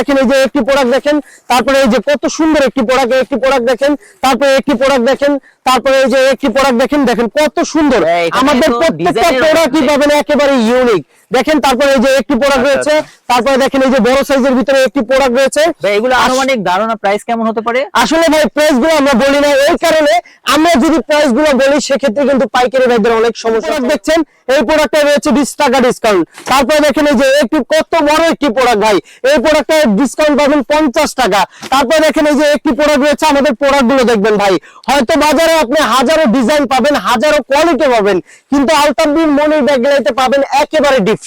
দেখেন এই যে একটি প্রোডাক্ট দেখেন তারপরে এই যে কত সুন্দর একটি প্রোডাক্ট একটি প্রোডাক্ট দেখেন তারপরে একটি প্রোডাক্ট দেখেন তারপরে এই যে একটি প্রোডাক্ট দেখেন দেখেন কত সুন্দর। আমাদের প্রত্যেকটা প্রোডাক্টই পাবেন একেবারে ইউনিক দেখেন তারপরে এই যে একটি প্রোডাক্ট আচ্ছা, রয়েছে আচ্ছা। তারপরে দেখেন এই যে বড় সাইজের ভিতরে একটি প্রোডাক্ট রয়েছে। ভাই এগুলো আনুমানিক ধারণা প্রাইস কেমন হতে পারে? আসলে ভাই প্রাইসগুলো আমরা বলি না এই কারণে আমরা যদি প্রাইসগুলো বলি সেক্ষেত্রে কিন্তু পাইকারি ভাইদের অনেক সমস্যা দেখছেন? এই প্রোডাক্টটা রয়েছে বিশ টাকা ডিসকাউন্ট তারপরে দেখেন এই যে একটি কত বড় একটি প্রোডাক্ট ভাই এই প্রোডাক্টটা ডিসকাউন্ট পাবেন পঞ্চাশ টাকা। তারপরে দেখেন এই যে একটি প্রোডাক্ট রয়েছে আমাদের প্রোডাক্টগুলো দেখবেন ভাই। হয়তো বাজারে আপনি হাজারো ডিজাইন পাবেন হাজারো কোয়ালিটি পাবেন কিন্তু আলতাবির মনির ব্যাগগুলোতে পাবেন একেবারে ডিফারেন্ট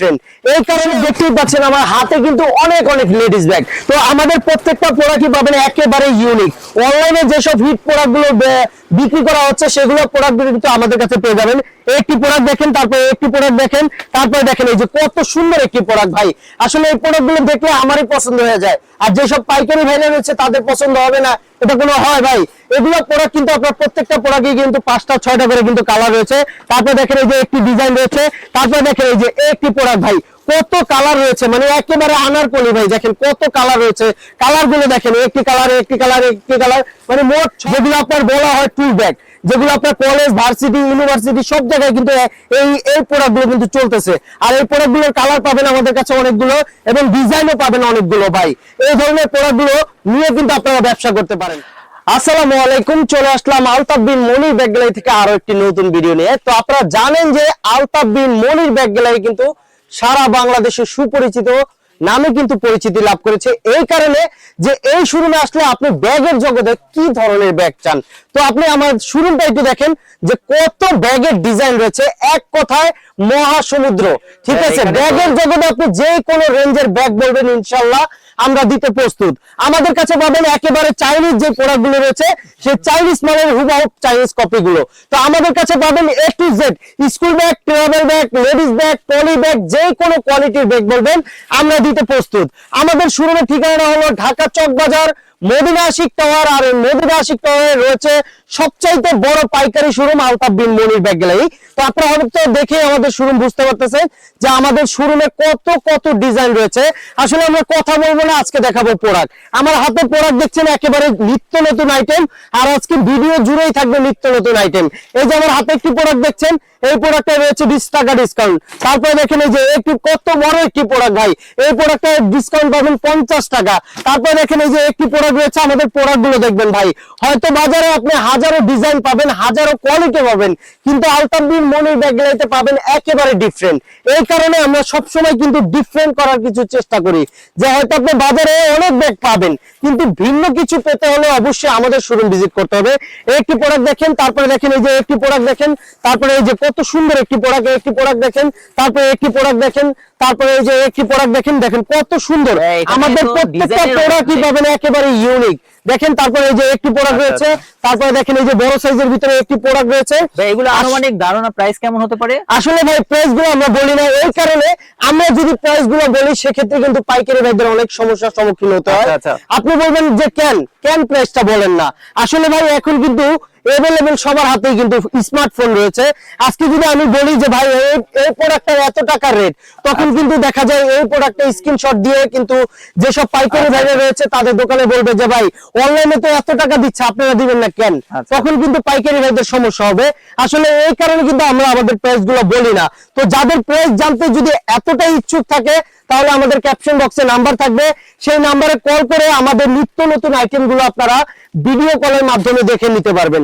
এই কারণে দেখতেই পাচ্ছেন আমার হাতে কিন্তু অনেক অনেক লেডিস ব্যাগ তো আমাদের প্রত্যেকটা প্রোডাক্টই পাবেন একেবারে ইউনিক অনলাইনে যেসব হিট প্রোডাক্টগুলো বে- বিক্রি করা হচ্ছে, সেগুলো প্রোডাক্ট কিন্তু আমাদের কাছে পেয়ে যাবেন। একটি প্রোডাক্ট দেখেন, তারপরে একটি প্রোডাক্ট দেখেন, তারপরে দেখেন এই যে কত সুন্দর একটি প্রোডাক্ট ভাই। আসলে এই প্রোডাক্টগুলো দেখলে আমারই পছন্দ হয়ে যায়। আর যেসব পাইকারি ভাইরা রয়েছে, তাদের পছন্দ হবে না। এটা কোনো হয় ভাই। এগুলো প্রোডাক্ট কিন্তু আপনার প্রত্যেকটা প্রোডাক্টই কিন্তু পাঁচটা, ছয়টা করে কিন্তু কালার রয়েছে। তারপরে দেখেন এই যে একটি ডিজাইন রয়েছে। তারপরে দেখেন এই যে একটি প্রোডাক্ট ভাই, কত কালার রয়েছে মানে একেবারে আনার পলি ভাই, দেখেন কত কালার রয়েছে। কালারগুলো দেখেন, একটি কালার একটি কালার একটি কালার মানে মোট যেগুলো আপনার বলা হয় টুল ব্যাগ যেগুলো আপনার কলেজ ভার্সিটি ইউনিভার্সিটি সব জায়গায় কিন্তু এই এই প্রোডাক্টগুলো কিন্তু চলতেছে। আর এই প্রোডাক্টগুলোর কালার পাবেন আমাদের কাছে অনেকগুলো এবং ডিজাইনও পাবেন অনেকগুলো ভাই। এই ধরনের প্রোডাক্টগুলো নিয়ে কিন্তু আপনারা ব্যবসা করতে পারেন। আসসালামু আলাইকুম, চলে আসলাম আলতাফ বিন মনির ব্যাগ গ্যালারি থেকে আরও একটি নতুন ভিডিও নিয়ে। তো আপনারা জানেন যে আলতাফ বিন মনির ব্যাগ গ্যালারি কিন্তু সারা বাংলাদেশে সুপরিচিত নামে কিন্তু পরিচিতি লাভ করেছে। এই কারণে যে এই শোরুমে আসলে আপনি ব্যাগের জগতে কি ধরনের ব্যাগ চান তো আপনি আমার শোরুমটা একটু দেখেন যে কত ব্যাগের ডিজাইন রয়েছে। এক কথায় মহাসমুদ্র। ঠিক হ্যাঁ, আছে? ব্যাগের জগতে আপনি যে কোনো রেঞ্জের ব্যাগ বলবেন ইনশাল্লাহ আমরা দিতে প্রস্তুত। আমাদের কাছে পাবেন একেবারে চাইনিজ যে প্রোডাক্টগুলো রয়েছে সেই চাইনিজ মানের হুবাহুব চাইনিজ কপি গুলো। তো আমাদের কাছে পাবেন A to Z school bag travel bag ladies bag trolley bag যে কোনো কোয়ালিটির ব্যাগ বলবেন আমরা দিতে প্রস্তুত। আমাদের শোরুমের ঠিকানা হলো ঢাকা চক বাজার মদিনা টাওয়ার আর এই মদিনা টাওয়ারে রয়েছে সবচাইতে বড় পাইকারি showroom Altaf Bin Monir bag gallery. তো আপনারা হয়তো দেখে আমাদের শোরুম বুঝতে পারতেছেন যে আমাদের শোরুমে কত কত ডিজাইন রয়েছে। আসলে আমরা কথা বলব না, আজকে দেখাবো প্রোডাক্ট আমার হাতে প্রোডাক্ট দেখছেন একেবারে নিত্য নতুন আইটেম আর আজকে ভিডিও জুড়েই থাকবে নিত্য নতুন আইটেম এই যে আমার হাতে একটি প্রোডাক্ট দেখছেন, এই প্রোডাক্টে রয়েছে বিশ টাকা ডিসকাউন্ট তারপরে দেখেন এই যে একটি কত বড় একটি প্রোডাক্ট ভাই, এই প্রোডাক্টে ডিসকাউন্ট পাবেন পঞ্চাশ টাকা। তারপরে দেখেন এই যে একটি প্রোডাক্ট রয়েছে আমাদের প্রোডাক্টগুলো দেখবেন ভাই। হয়তো বাজারে আপনি হাজারো ডিজাইন পাবেন, হাজারো কোয়ালিটি পাবেন, কিন্তু আলতাবিন মনির ব্যাগ গ্যালারিতে পাবেন একেবারে ডিফারেন্ট এই কারণে আমরা সবসময় কিন্তু ডিফারেন্ট করার কিছু চেষ্টা করি, যে হয়তো আপনি বাজারে অনেক ব্যাগ পাবেন কিন্তু ভিন্ন কিছু পেতে হলে অবশ্যই আমাদের শোরুম ভিজিট করতে হবে। একটি প্রোডাক্ট দেখেন তারপরে দেখেন এই যে একটি প্রোডাক্ট দেখেন তারপরে এই যে কত সুন্দর একটি প্রোডাক্ট একটি প্রোডাক্ট দেখেন তারপরে একটি প্রোডাক্ট দেখেন তারপরে এই যে একটি প্রোডাক্ট দেখেন দেখেন কত সুন্দর। হ্যাঁ, আমাদের প্রত্যেকটা প্রোডাক্ট প্রোডাক্টই পাবেন একেবারে ইউনিক দেখেন তারপরে এই যে একটি প্রোডাক্ট আচ্ছা, রয়েছে তারপরে দেখেন এই যে বড় সাইজের ভিতরে একটি প্রোডাক্ট রয়েছে। ভাই এগুলো আনুমানিক ধারণা প্রাইস কেমন হতে পারে? আসলে ভাই প্রাইসগুলো আমরা বলি না এই কারণে আমরা যদি প্রাইসগুলো বলি সেক্ষেত্রে কিন্তু পাইকারি ভাইদের অনেক সমস্যার সম্মুখীন হতে হয়। আচ্ছা, আচ্ছা। আপনি বলবেন যে কেন? কেন প্রাইসটা বলেন না? আসলে ভাই এখন কিন্তু এভেলেবেল সবার হাতেই কিন্তু স্মার্টফোন রয়েছে। আজকে যদি আমি বলি যে ভাই এই প্রোডাক্টটার এত টাকার রেট তখন আচ্ছা। কিন্তু দেখা যায় এই প্রোডাক্টটা স্ক্রিনশট দিয়ে কিন্তু যেসব পাইকারি আচ্ছা, ভাইরা রয়েছে তাদের দোকানে বলবে যে ভাই অনলাইনে তো এত টাকা দিচ্ছে আপনারা দিবেন না কেন? আচ্ছা। তখন কিন্তু পাইকারি ভাইদের সমস্যা হবে। আসলে এই কারণে কিন্তু আমরা আমাদের প্রাইসগুলো বলি না। তো যাদের প্রাইস জানতে যদি এতটাই ইচ্ছুক থাকে তাহলে আমাদের ক্যাপশন বক্সে নাম্বার থাকবে। সেই নাম্বারে কল করে আমাদের নিত্য নতুন আইটেমগুলো আপনারা ভিডিও কলের মাধ্যমে দেখে নিতে পারবেন।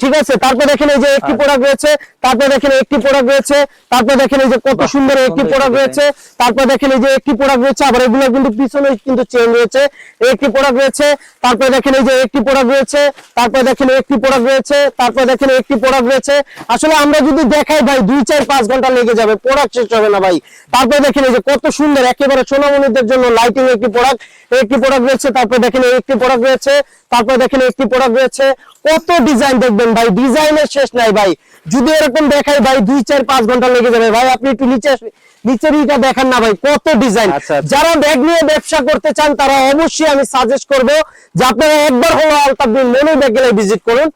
ঠিক আছে তারপর দেখেন এই যে একটি আচ্ছা। প্রোডাক্ট রয়েছে তারপর দেখেন একটি প্রোডাক্ট রয়েছে তারপর দেখেন এই যে কত সুন্দর একটি প্রোডাক্ট রয়েছে তারপর দেখেন এই যে একটি প্রোডাক্ট রয়েছে আবার এগুলো কিন্তু পিছনে কিন্তু চেন রয়েছে একটি প্রোডাক্ট রয়েছে তারপর দেখেন এই যে একটি প্রোডাক্ট রয়েছে তারপর দেখেন একটি প্রোডাক্ট রয়েছে তারপর দেখেন একটি প্রোডাক্ট রয়েছে আসলে আমরা যদি দেখাই ভাই দুই চার পাঁচ ঘণ্টা লেগে যাবে প্রোডাক্ট শেষ হবে না ভাই তারপর দেখেন এই যে কত সুন্দর একেবারে সোনামণিদের জন্য লাইটিং একটি প্রোডাক্ট একটি প্রোডাক্ট রয়েছে তারপর দেখেন এই একটি প্রোডাক্ট রয়েছে তারপর দেখেন একটি প্রোডাক্ট রয়েছে কত ডিজাইন দেখবেন ভাই ডিজাইনের শেষ নাই ভাই। যদি এরকম দেখাই ভাই দুই চার পাঁচ ঘণ্টা লেগে যাবে। ভাই আপনি একটু নিচে নিচের ইটা দেখান না ভাই কত ডিজাইন। আচ্ছা, আচ্ছা। যারা ব্যাগ নিয়ে ব্যবসা করতে চান তারা অবশ্যই আমি সাজেস্ট করব যে আপনারা একবার হলো আলতাবদিন মনে ব্যাগ গেলে ভিজিট করুন।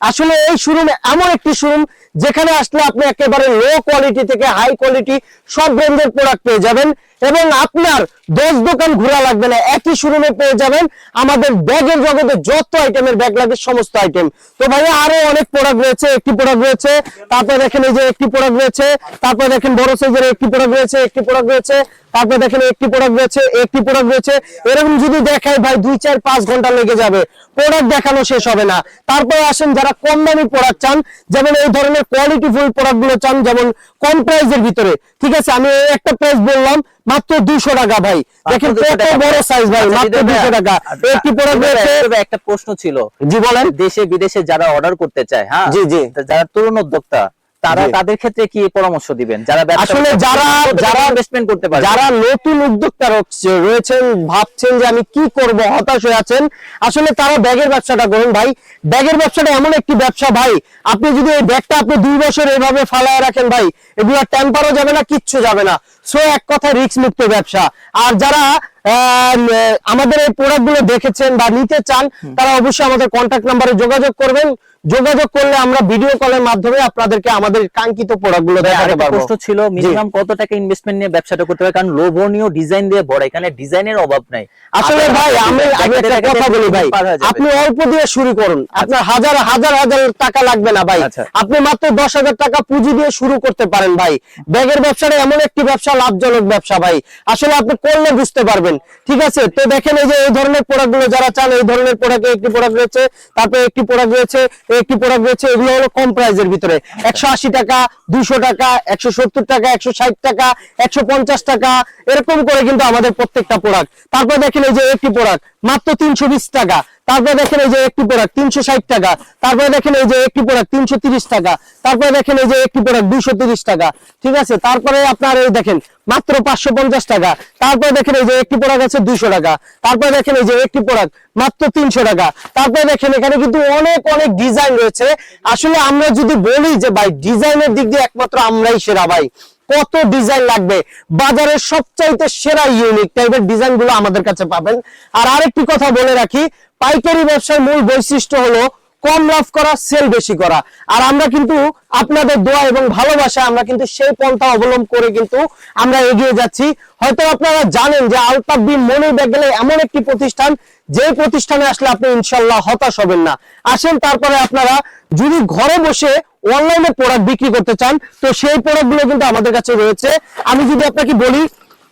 আসলে এই শোরুম এমন একটি শোরুম যেখানে আসলে আপনি একেবারে লো কোয়ালিটি থেকে হাই কোয়ালিটি সব ব্র্যান্ডের প্রোডাক্ট পেয়ে যাবেন। এবং আপনার দশ দোকান ঘোরা লাগবে না, একই শোরুমে পেয়ে যাবেন। আমাদের ব্যাগের জগতে যত আইটেমের ব্যাগ লাগে সমস্ত আইটেম তো ভাইয়া, আরও অনেক প্রোডাক্ট রয়েছে, একটি প্রোডাক্ট রয়েছে, তারপর দেখেন এই যে একটি প্রোডাক্ট রয়েছে, তারপর দেখেন বড় সাইজের একটি প্রোডাক্ট রয়েছে, একটি প্রোডাক্ট রয়েছে, তারপর দেখেন একটি প্রোডাক্ট রয়েছে, একটি প্রোডাক্ট রয়েছে। এরকম যদি দেখায় ভাই, দুই, চার, পাঁচ ঘণ্টা লেগে যাবে। প্রোডাক্ট দেখানো শেষ হবে না। তারপরে আসেন যারা কম দামি প্রোডাক্ট চান, যেমন এই ধরনের কোয়ালিটি ফুল প্রোডাক্টগুলো চান, যেমন কম প্রাইসের ভিতরে। ঠিক আছে, আমি একটা প্রাইস বললাম, মাত্র দুশো টাকা দেখেন কত বড় সাইজ ভাই আচ্ছা, মাত্র হৃদয় দুশো ভাইয়া, টাকা একটি প্রোডাক্ট রয়েছে একটা প্রশ্ন ছিল। জি বলেন। দেশে বিদেশে যারা অর্ডার করতে চায় হ্যাঁ? জি, জি। যারা তরুণ উদ্যোক্তা তারা তাদের ক্ষেত্রে কি পরামর্শ দিবেন? যারা আসলে যারা- যারা- ইনভেস্টমেন্ট করতে পারে। যারা নতুন উদ্যোক্তা রয়েছে- রয়েছেন ভাবছেন যে আমি কি করব হতাশ হয়ে আছেন আসলে তারা ব্যাগের ব্যবসাটা করুন ভাই। ব্যাগের ব্যবসাটা এমন একটি ব্যবসা ভাই আপনি যদি এই ব্যাগটা আপনি দুই বছর এভাবে ফালায় রাখেন ভাই এগুলো টেম্পারও যাবে না কিচ্ছু যাবে না। সো এক কথা রিস্ক মুক্ত ব্যবসা। আর যারা আহ, আমাদের এই প্রোডাক্টগুলো দেখেছেন বা নিতে চান তারা অবশ্যই আমাদের কন্ট্যাক্ট নাম্বারে যোগাযোগ করবেন। যোগাযোগ করলে আমরা ভিডিও কলের মাধ্যমে আপনাদেরকে আমাদের কাঙ্ক্ষিত প্রোডাক্টগুলো দেখাতে পারব। প্রশ্ন ছিল মিনিমাম কত টাকা ইনভেস্টমেন্ট নিয়ে ব্যবসাটা করতে হবে? কারণ লোভনীয় ডিজাইন দিয়ে বড় এখানে ডিজাইনের অভাব নাই। আসলে ভাই আমি আমি একটা কথা বলি ভাই। আপনি অল্প দিয়ে শুরু করুন। আপনার হাজার হাজার হাজার টাকা লাগবে না ভাই। আচ্ছা। আপনি মাত্র দশ হাজার টাকা পুঁজি দিয়ে শুরু করতে পারেন ভাই। ব্যাগের ব্যবসাটা এমন একটি ব্যবসা লাভজনক ব্যবসা ভাই। আসলে আপনি করলে বুঝতে পারবেন। ঠিক আছে? তো দেখেন এই যে এই ধরনের প্রোডাক্টগুলো যারা চান এই ধরনের প্রোডাক্ট একটি প্রোডাক্ট রয়েছে তারপরে একটি প্রোডাক্ট রয়েছে একটি প্রোডাক্ট রয়েছে, এগুলো হলো কম প্রাইসের ভিতরে। একশো আশি টাকা দুশো টাকা, একশো সত্তর টাকা, একশো ষাট টাকা, একশো পঞ্চাশ টাকা, এরকম করে কিন্তু আমাদের প্রত্যেকটা প্রোডাক্ট তারপর দেখেন এই যে একটি প্রোডাক্ট মাত্র তিনশো বিশ টাকা। তারপরে দেখেন এই যে একটি প্রোডাক্ট তিনশো ষাট টাকা। তারপরে দেখেন এই যে একটি প্রোডাক্ট তিনশো তিরিশ টাকা। তারপরে দেখেন এই যে একটি প্রোডাক্ট দুইশো তিরিশ টাকা। ঠিক আছে? তারপরে আপনার এই দেখেন, মাত্র পাঁচশো পঞ্চাশ টাকা। তারপরে দেখেন এই যে একটি প্রোডাক্ট আছে দুইশো টাকা। তারপরে দেখেন এই যে একটি প্রোডাক্ট মাত্র তিনশো টাকা। তারপরে দেখেন এখানে কিন্তু অনেক অনেক ডিজাইন রয়েছে। আসলে আমরা যদি বলি যে ভাই ডিজাইনের দিক দিয়ে একমাত্র আমরাই সেরা ভাই। কত ডিজাইন লাগবে? বাজারের সবচাইতে সেরা ইউনিক টাইপের ডিজাইনগুলো আমাদের কাছে পাবেন। আর আরেকটি কথা বলে রাখি, পাইকারি ব্যবসার মূল বৈশিষ্ট্য হলো কম লাভ করা সেল বেশি করা। আর আমরা কিন্তু আপনাদের দোয়া এবং ভালোবাসা, আমরা কিন্তু সেই পন্থা অবলম্বন করে কিন্তু আমরা এগিয়ে যাচ্ছি। হয়তো আপনারা জানেন যে আলতাফ বিন মনি গেলে এমন একটি প্রতিষ্ঠান যে প্রতিষ্ঠানে আসলে আপনি ইনশাল্লাহ হতাশ হবেন না। আসেন, তারপরে আপনারা যদি ঘরে বসে অনলাইনে প্রোডাক্ট বিক্রি করতে চান, তো সেই প্রোডাক্টগুলো কিন্তু আমাদের কাছে রয়েছে। আমি যদি আপনাকে বলি,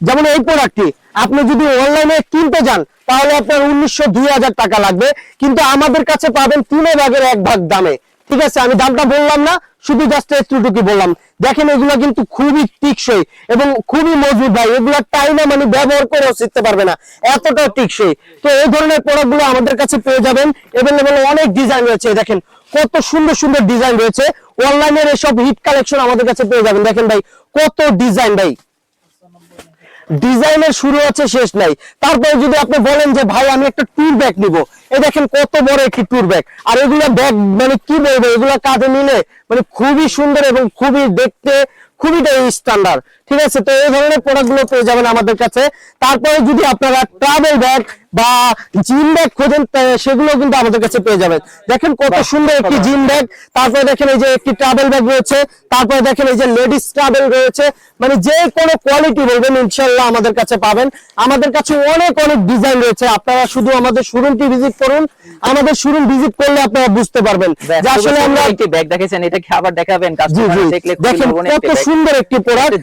যেমন এই প্রোডাক্টটি আপনি যদি অনলাইনে কিনতে যান, তাহলে আপনার উনিশশো দুই হাজার টাকা লাগবে। কিন্তু আমাদের কাছে পাবেন তিন ভাগের এক ভাগ দামে। ঠিক আছে, আমি দামটা বললাম না, শুধু জাস্ট একটুটুকু বললাম। দেখেন, এগুলো কিন্তু খুবই টিকসই এবং খুবই মজবুত ভাই। এগুলো টাইমে মানে ব্যবহার করেও শিখতে পারবে না। এতটা টিকসই। তো এই ধরনের প্রোডাক্টগুলো আমাদের কাছে পেয়ে যাবেন। এবং অনেক ডিজাইন রয়েছে। দেখেন কত সুন্দর সুন্দর ডিজাইন রয়েছে। অনলাইনের এসব হিট কালেকশন আমাদের কাছে পেয়ে যাবেন। দেখেন ভাই, কত ডিজাইন ভাই। ডিজাইনের শুরু আছে, শেষ নাই। তারপরে যদি আপনি বলেন যে, ভাই, আমি একটা ট্যুর ব্যাগ নিব। এই দেখেন, কত বড় একটি ট্যুর ব্যাগ আর এগুলো ব্যাগ মানে কি বলব, এগুলো কাঁধে নিলে মানে খুবই সুন্দর এবং খুবই দেখতে, খুবই স্ট্যান্ডার্ড ঠিক আছে? তো এই ধরনের প্রোডাক্টগুলো পেয়ে যাবেন আমাদের কাছে। তারপরে যদি আপনারা ট্রাভেল ব্যাগ বা জিম ব্যাগ খোঁজেন সেগুলো কিন্তু আমাদের কাছে পেয়ে যাবেন। দেখেন কত সুন্দর একটি জিম ব্যাগ তারপরে দেখেন এই যে একটি ট্রাভেল ব্যাগ রয়েছে। তারপরে দেখেন এই যে লেডিস ট্রাভেল রয়েছে। মানে যে কোনো কোয়ালিটি বলবেন ইনশাল্লাহ আমাদের কাছে পাবেন। আমাদের কাছে অনেক অনেক ডিজাইন রয়েছে। আপনারা শুধু আমাদের শোরুমটি ভিজিট করুন। আমাদের শোরুম ভিজিট করলে আপনারা বুঝতে পারবেন যে আসলে আমরা একটি ব্যাগ দেখেছেন এটা কি আবার দেখাবেন কাস্টমার দেখলে দেখেন কত সুন্দর একটি প্রোডাক্ট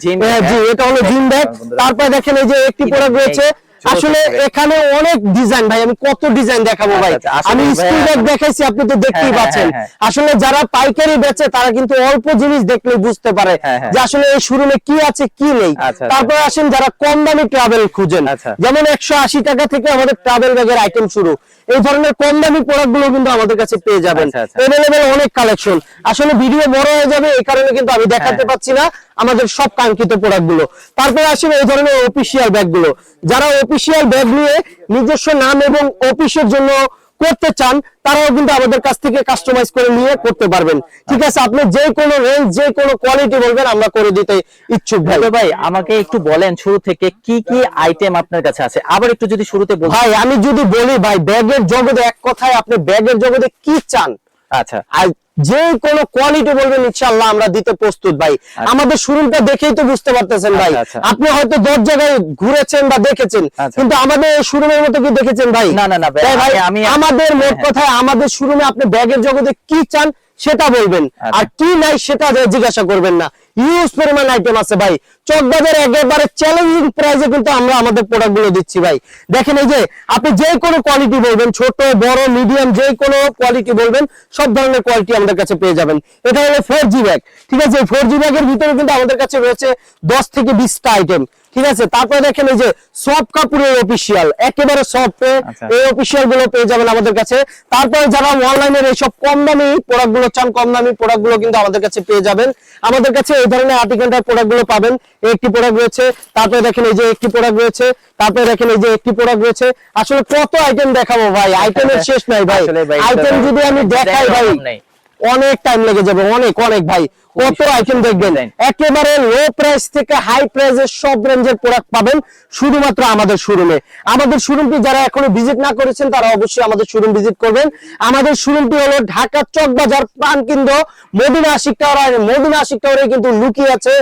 জি? এটা হলো জিম ব্যাগ তারপরে দেখেন এই যে একটি প্রোডাক্ট রয়েছে। আসলে এখানে অনেক ডিজাইন ভাই আমি কত ডিজাইন দেখাবো ভাই। আচ্ছা, আচ্ছা, আমি স্কুল ব্যাগ দেখাইছি আপনি তো দেখতেই হ্যাঁ, হ্যাঁ, পাচ্ছেন। হ্যাঁ, আসলে যারা পাইকারি বেচে তারা কিন্তু অল্প জিনিস দেখলে বুঝতে পারে। যে আসলে এই শোরুমে কি আছে কি নেই। আচ্ছা, আচ্ছা। তারপর আসেন যারা কম দামি ট্রাভেল খুঁজেন। আচ্ছা। যেমন একশো আশি টাকা থেকে আমাদের ট্রাভেল ব্যাগের আইটেম শুরু। এই ধরনের কম দামি প্রোডাক্টগুলো কিন্তু আমাদের কাছে পেয়ে যাবেন। আচ্ছা, আচ্ছা। এভেলেবেল অনেক কালেকশন আসলে ভিডিও বড় হয়ে যাবে এই কারণে কিন্তু আমি দেখাতে। পাচ্ছি না আমাদের সব কাঙ্ক্ষিত প্রোডাক্টগুলো। তারপরে আসেন এই ধরনের অফিসিয়াল ব্যাগগুলো। যারা অফিসিয়াল ব্যাগ নিয়ে নিজস্ব নাম এবং অফিসের জন্য করতে চান তারাও কিন্তু আমাদের কাছ থেকে কাস্টমাইজ করে নিয়ে করতে পারবেন। ঠিক আছে আপনি যে কোনো রেঞ্জ যে কোনো কোয়ালিটি বলবেন আমরা করে দিতে ইচ্ছুক ভাই। ভাই আমাকে একটু বলেন শুরু থেকে কি কি আইটেম আপনার কাছে আছে? আবার একটু যদি শুরুতে বলতে ভাই আমি যদি বলি ভাই ব্যাগের জগতে এক কথায় আপনি ব্যাগের জগতে কি চান? আচ্ছা। যে কোনো কোয়ালিটি বলবেন ইনশাআল্লাহ আমরা দিতে প্রস্তুত ভাই। আমাদের শোরুমটা দেখেই তো বুঝতে পারতেছেন ভাই। আচ্ছা, আচ্ছা। আপনি হয়তো দশ জায়গায় ঘুরেছেন বা দেখেছেন আচ্ছা। কিন্তু আমাদের শোরুমের মতো কি দেখেছেন ভাই? না, না, না, ভাই, ভাই আমি- আমি- আমাদের মোট কথায় কথা আমাদের শোরুমে আপনি ব্যাগের জগতে কি চান সেটা বলবেন। আচ্ছা। আর কি নাই সেটা জিজ্ঞাসা করবেন না। ইউজ পরিমাণ আইটেম আছে ভাই। চকবাজার একেবারে চ্যালেঞ্জিং প্রাইসে কিন্তু আমরা আমাদের প্রোডাক্টগুলো দিচ্ছি ভাই। দেখেন এই যে আপনি যে কোনো কোয়ালিটি বলবেন ছোট বড় মিডিয়াম যে কোনো কোয়ালিটি বলবেন সব ধরনের কোয়ালিটি আমাদের কাছে পেয়ে যাবেন। এটা হলো ফোর জি ব্যাগ ঠিক আছে? ফোর জি ব্যাগের ভিতরে কিন্তু আমাদের কাছে রয়েছে দশ থেকে বিশটা আইটেম ঠিক আছে? তারপরে দেখেন এই যে সফট কাপড়ের অফিসিয়াল একেবারে সফট আচ্ছা। এই অফিসিয়ালগুলো পেয়ে যাবেন আমাদের কাছে। তারপরে যারা অনলাইনের এইসব কম দামি প্রোডাক্টগুলো চান কম দামি প্রোডাক্টগুলো কিন্তু আমাদের কাছে পেয়ে যাবেন। আমাদের কাছে এই ধরনের আর্টিকেলটার প্রোডাক্টগুলো পাবেন। একটি প্রোডাক্ট রয়েছে তারপরে দেখেন এই যে একটি প্রোডাক্ট রয়েছে তারপরে দেখেন এই যে একটি প্রোডাক্ট রয়েছে। আসলে কত আইটেম দেখাবো ভাই? আইটেমের শেষ নাই ভাই, আইটেম যদি আমি দেখাই ভাই অনেক টাইম লেগে যাবে অনেক অনেক ভাই। কত আইটেম দেখবেন? একেবারে লো প্রাইস থেকে হাই প্রাইসের সব রেঞ্জের প্রোডাক্ট পাবেন শুধুমাত্র আমাদের শোরুমে আমাদের শোরুমটি যারা এখনও ভিজিট না করেছেন তারা অবশ্যই আমাদের শোরুম ভিজিট করবেন। আমাদের শোরুমটি হলো ঢাকা চক বাজার প্রাণ কেন্দ্র মদিনা আশিক টাওয়ার মদিনা আশিক টাওয়ারে কিন্তু লুকিয়ে আছে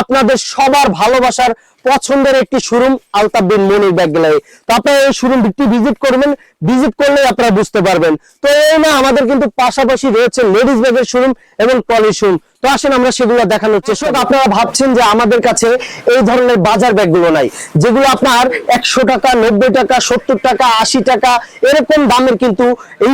আপনাদের সবার ভালোবাসার পছন্দের একটি showroom Altaf Bin Monir bag gallery তো আপনারা এই শোরুমটি ভিজিট করবেন। ভিজিট করলে আপনারা বুঝতে পারবেন। তো এই না, আমাদের কিন্তু পাশাপাশি রয়েছে লেডিস ব্যাগের শোরুম এবং ট্রলি শোরুম তো আসেন আমরা সেগুলো দেখানোর চেষ্টা। আপনারা ভাবছেন যে আমাদের কাছে এই ধরনের বাজার ব্যাগগুলো নাই, যেগুলো আপনার একশো টাকা, নব্বই টাকা, সত্তর টাকা, আশি টাকা, এরকম দামের কিন্তু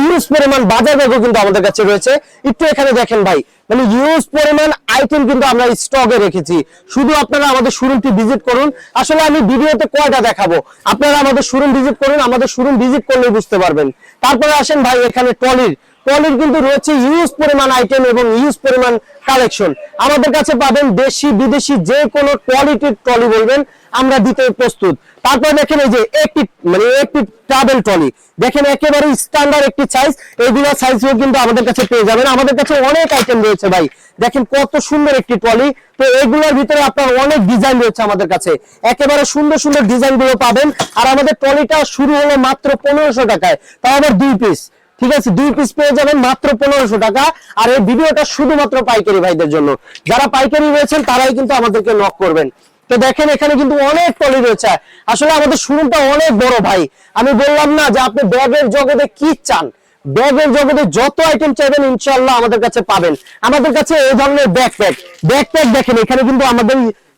ইউজ পরিমাণ বাজার ব্যাগও কিন্তু আমাদের কাছে রয়েছে। একটু এখানে দেখেন ভাই মানে ইউজ পরিমাণ আইটেম কিন্তু আমরা স্টকে রেখেছি। শুধু আপনারা আমাদের শোরুমটি ভিজিট করুন। আসলে আমি ভিডিওতে কয়টা দেখাবো? আপনারা আমাদের শোরুম ভিজিট করুন, আমাদের শোরুম ভিজিট করলে বুঝতে পারবেন। তারপরে আসেন ভাই, এখানে ট্রলির ট্রলির কিন্তু রয়েছে ইউজ পরিমাণ আইটেম এবং ইউজ পরিমাণ কালেকশন আমাদের কাছে পাবেন দেশি বিদেশি যে কোনো কোয়ালিটির ট্রলি বলবেন, আমরা দিতে প্রস্তুত। তারপর দেখেন এই যে একটি মানে একটি ট্রাভেল ট্রলি দেখেন একেবারে স্ট্যান্ডার্ড একটি সাইজ এইগুলো সাইজও কিন্তু আমাদের কাছে পেয়ে যাবেন। আমাদের কাছে অনেক আইটেম রয়েছে ভাই। দেখেন কত সুন্দর একটি ট্রলি তো এগুলোর ভিতরে আপনার অনেক ডিজাইন রয়েছে আমাদের কাছে। একেবারে সুন্দর সুন্দর ডিজাইনগুলো পাবেন। আর আমাদের ট্রলিটা শুরু হলো মাত্র পনেরোশো টাকায়। তাও আবার দুই পিস ঠিক আছে? দুই পিস পেয়ে যাবেন মাত্র পনেরোশো টাকা। আর এই ভিডিওটা শুধুমাত্র পাইকারি ভাইদের জন্য। যারা পাইকারি রয়েছেন, তারাই কিন্তু আমাদেরকে নক করবেন। তো দেখেন, এখানে কিন্তু অনেক পলি রয়েছে। আসলে আমাদের শোরুমটা অনেক বড় ভাই। আমি বললাম না যে আপনি ব্যাগের জগতে কি চান? ব্যাগের জগতে যত আইটেম চাইবেন ইনশাল্লাহ আমাদের কাছে পাবেন। আমাদের কাছে এই ধরনের ব্যাকপ্যাক ব্যাকপ্যাক দেখেন, এখানে কিন্তু আমাদের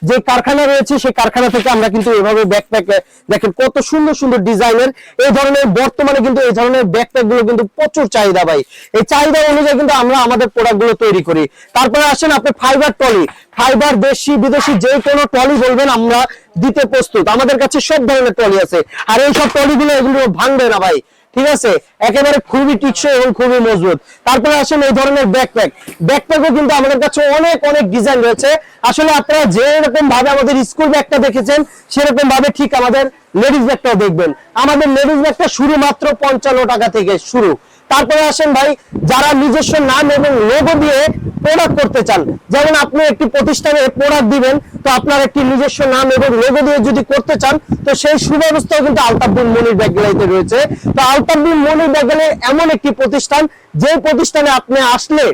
যে কারখানা রয়েছে, সেই কারখানা থেকে আমরা কিন্তু এভাবে ব্যাকপ্যাক দেখেন কত সুন্দর সুন্দর ডিজাইনের, এই ধরনের বর্তমানে কিন্তু এই ধরনের ব্যাকপ্যাকগুলো কিন্তু প্রচুর চাহিদা ভাই। এই চাহিদা অনুযায়ী কিন্তু আমরা আমাদের প্রোডাক্টগুলো তৈরি করি। তারপরে আসেন আপনি ফাইবার টলি ফাইবার দেশি, বিদেশি যে কোনো টলি বলবেন আমরা দিতে প্রস্তুত। আমাদের কাছে সব ধরনের টলি আছে। আর এই সব টলি গুলো এগুলো ভাঙবে না ভাই। ঠিক আছে? একেবারে খুবই টিকসই এবং খুবই মজবুত। তারপরে আসেন এই ধরনের ব্যাকপ্যাক ব্যাকপ্যাকও কিন্তু আমাদের কাছে অনেক অনেক ডিজাইন রয়েছে। আসলে আপনারা যেরকম ভাবে আমাদের স্কুল ব্যাগটা দেখেছেন, সেরকম ভাবে ঠিক আমাদের লেডিস ব্যাগটাও দেখবেন। আমাদের লেডিস ব্যাগটা শুরু মাত্র পঞ্চান্ন টাকা থেকে শুরু। তারপরে আসেন ভাই, যারা নিজস্ব নাম এবং লোগো দিয়ে প্রোডাক্ট করতে চান, যেমন আপনি একটি প্রতিষ্ঠানে প্রোডাক্ট দিবেন, তো আপনার একটি নিজস্ব নাম এবং লোগো দিয়ে যদি করতে চান, তো সেই সুব্যবস্থাও কিন্তু আলতাফুল মনির ব্যাগলাইতে রয়েছে। তো আলতাফুল মনির ব্যাগলাই এমন একটি প্রতিষ্ঠান যে প্রতিষ্ঠানে আপনি আসলে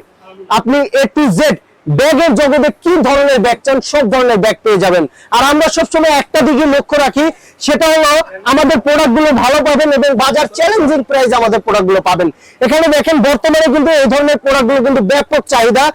আপনি এ টু জেড ব্যাগের জগতে কি ধরনের ব্যাগ চান, সব ধরনের ব্যাগ পেয়ে যাবেন। আর আমরা সবসময় একটা দিকে লক্ষ্য রাখি, সেটা হলো আমাদের প্রোডাক্টগুলো ভালো পাবেন এবং বাজার চ্যালেঞ্জিং প্রাইস আমাদের প্রোডাক্টগুলো পাবেন। এখানে দেখেন, বর্তমানে কিন্তু এই ধরনের প্রোডাক্টগুলো কিন্তু ব্যাপক চাহিদা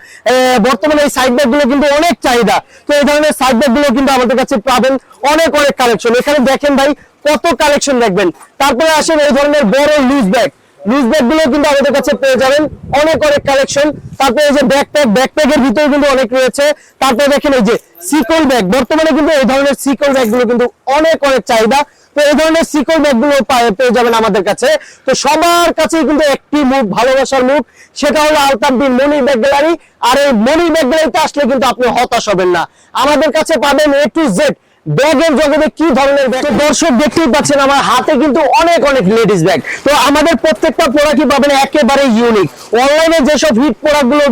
বর্তমানে এই সাইড ব্যাগগুলো কিন্তু অনেক চাহিদা। তো এই ধরনের সাইড ব্যাগগুলো কিন্তু আমাদের কাছে পাবেন অনেক অনেক কালেকশন এখানে দেখেন ভাই, কত কালেকশন দেখবেন। তারপরে আসেন এই ধরনের বড় লুজ ব্যাগ লুজ ব্যাগগুলো কিন্তু আমাদের কাছে পেয়ে যাবেন। অনেক অনেক কালেকশন তারপরে এই যে ব্যাকপ্যাক ব্যাকপ্যাকের ভিতরে কিন্তু অনেক রয়েছে। তারপরে দেখেন এই যে সিকল ব্যাগ বর্তমানে কিন্তু এই ধরনের সিকল ব্যাগগুলো কিন্তু অনেক অনেক চাহিদা। তো এই ধরনের সিকল ব্যাগগুলো পেয়ে যাবেন আমাদের কাছে। তো সবার কাছে কিন্তু একটি মুখ ভালোবাসার মুখ সেটা হলো আলতাফ বিন মনির ব্যাগ গ্যালারি আর এই মনির ব্যাগ গ্যালারিতে আসলে কিন্তু আপনি হতাশ হবেন না। আমাদের কাছে পাবেন এ টু জেড ব্যাগের জগতে কি ধরনের ব্যাগ দর্শক দেখতেই পাচ্ছেন, আমার হাতে কিন্তু অনেক অনেক লেডিস ব্যাগ তো আমাদের প্রত্যেকটা প্রোডাক্টই পাবেন একেবারে ইউনিক অনলাইনে যেসব হিট প্রোডাক্টগুলো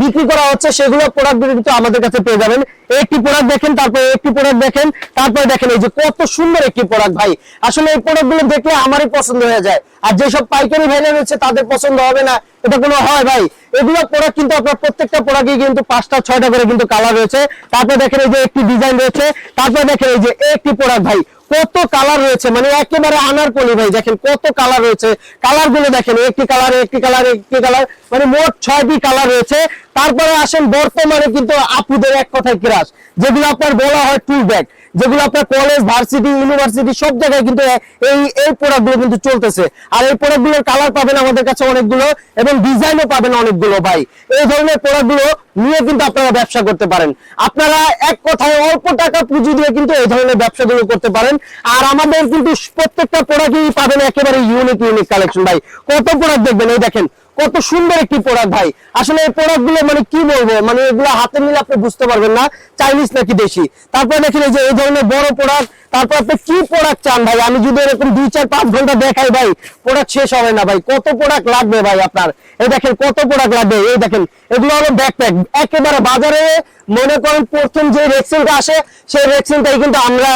বিক্রি করা হচ্ছে, সেগুলো প্রোডাক্ট কিন্তু আমাদের কাছে পেয়ে যাবেন। একটি প্রোডাক্ট দেখেন, তারপরে একটি প্রোডাক্ট দেখেন, তারপরে দেখেন, এই যে কত সুন্দর একটি প্রোডাক্ট ভাই। আসলে এই প্রোডাক্টগুলো দেখলে আমারই পছন্দ হয়ে যায়। আর যেসব পাইকারি ভাইরা রয়েছে, তাদের পছন্দ হবে না। এটা কোনো হয় ভাই। এগুলো প্রোডাক্ট কিন্তু আপনার প্রত্যেকটা প্রোডাক্টে কিন্তু পাঁচটা, ছয়টা করে কিন্তু কালার রয়েছে। তারপর দেখেন এই যে একটি ডিজাইন রয়েছে। তারপর দেখেন এই যে একটি প্রোডাক্ট ভাই, কত কালার রয়েছে। মানে একেবারে আনার কলি ভাই, দেখেন কত কালার রয়েছে। কালারগুলো দেখেন, একটি কালার একটি কালার একটি কালার মানে মোট ছয়টি কালার রয়েছে। তারপরে আসেন বর্তমানে কিন্তু আপুদের এক কথায় ক্রাশ যেগুলো আপনার বলা হয় টুল ব্যাগ যেগুলো আপনার কলেজ ভার্সিটি ইউনিভার্সিটি সব জায়গায় কিন্তু এই এই প্রোডাক্টগুলো কিন্তু চলতেছে। আর এই প্রোডাক্টগুলোর কালার পাবেন আমাদের কাছে অনেকগুলো এবং ডিজাইনও পাবেন অনেকগুলো ভাই। এই ধরনের প্রোডাক্টগুলো নিয়ে কিন্তু আপনারা ব্যবসা করতে পারেন। আপনারা এক কথায় অল্প টাকা পুঁজি দিয়ে কিন্তু এই ধরনের ব্যবসাগুলো করতে পারেন। আর আমাদের কিন্তু প্রত্যেকটা প্রোডাক্টই পাবেন একেবারে ইউনিক ইউনিক কালেকশন ভাই। কত প্রোডাক্ট দেখবেন? এই দেখেন কত সুন্দর একটি প্রোডাক্ট ভাই। আসলে এই প্রোডাক্টগুলো মানে কি বলব? মানে এগুলো হাতে নিলে আপনি বুঝতে পারবেন না। চাইনিজ নাকি দেশি। তারপরে দেখেন এই যে এই ধরনের বড় প্রোডাক্ট তারপর আপনি কি প্রোডাক্ট চান ভাই? আমি যদি এরকম দুই চার পাঁচ ঘণ্টা দেখাই ভাই প্রোডাক্ট শেষ হবে না ভাই। কত প্রোডাক্ট লাগবে ভাই আপনার? এই দেখেন কত প্রোডাক্ট লাগবে? এই দেখেন এগুলো হলো ব্যাকপ্যাক একেবারে বাজারে মনে করেন প্রথম যে রেক্সিনটা আসে সেই রেক্সিনটাই কিন্তু আমরা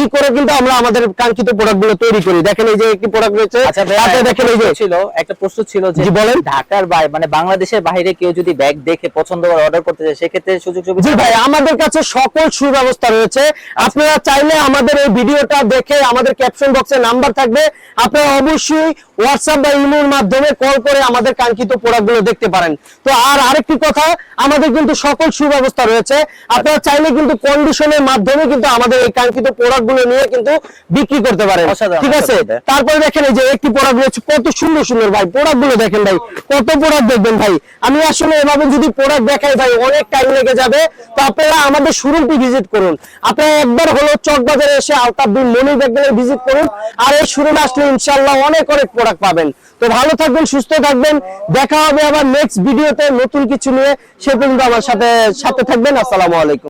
ই করে কিন্তু আমরা আমাদের কাঙ্ক্ষিত প্রোডাক্টগুলো তৈরি করি। দেখেন এই যে একটি প্রোডাক্ট রয়েছে আচ্ছা দেখেন এই যে ছিল একটা প্রশ্ন ছিল যে বলেন। ঢাকার বাইরে মানে বাংলাদেশের বাইরে কেউ যদি ব্যাগ দেখে পছন্দ করে অর্ডার করতে চায় সেক্ষেত্রে সুযোগ সুবিধা জি ভাই আমাদের কাছে সকল সুব্যবস্থা রয়েছে। আপনারা চাইলে আমাদের এই ভিডিওটা দেখে আমাদের ক্যাপশন বক্সে নাম্বার থাকবে। আপনারা অবশ্যই হোয়াটসঅ্যাপ বা ইমোর মাধ্যমে কল করে আমাদের কাঙ্ক্ষিত প্রোডাক্টগুলো দেখতে পারেন। তো আর আরেকটি কথা আমাদের কিন্তু সকল সুব্যবস্থা রয়েছে। আপনারা চাইলে কিন্তু কন্ডিশনের মাধ্যমে কিন্তু আমাদের এই কাঙ্ক্ষিত প্রোডাক্টগুলো নিয়ে কিন্তু বিক্রি করতে পারেন। ঠিক আছে? তারপরে দেখেন এই যে একটি প্রোডাক্ট রয়েছে কত সুন্দর সুন্দর ভাই। প্রোডাক্টগুলো দেখেন ভাই কত প্রোডাক্ট দেখবেন ভাই। আমি আসলে এভাবে যদি প্রোডাক্ট দেখাই ভাই অনেক টাইম লেগে যাবে। তো আপনারা আমাদের শোরুমটি ভিজিট করুন। আপনারা একবার হলো চক বাজারে এসে আলতাব্দুল মনির ব্যাগেলে ভিজিট করুন। আর এই শোরুমে আসলে ইনশাল্লাহ অনেক অনেক প্রোডাক্ট পাবেন। তো ভালো থাকবেন, সুস্থ থাকবেন। দেখা হবে আবার নেক্সট ভিডিওতে নতুন কিছু নিয়ে। সে পর্যন্ত আমার সাথে সাথে থাকবেন। আসসালামু আলাইকুম।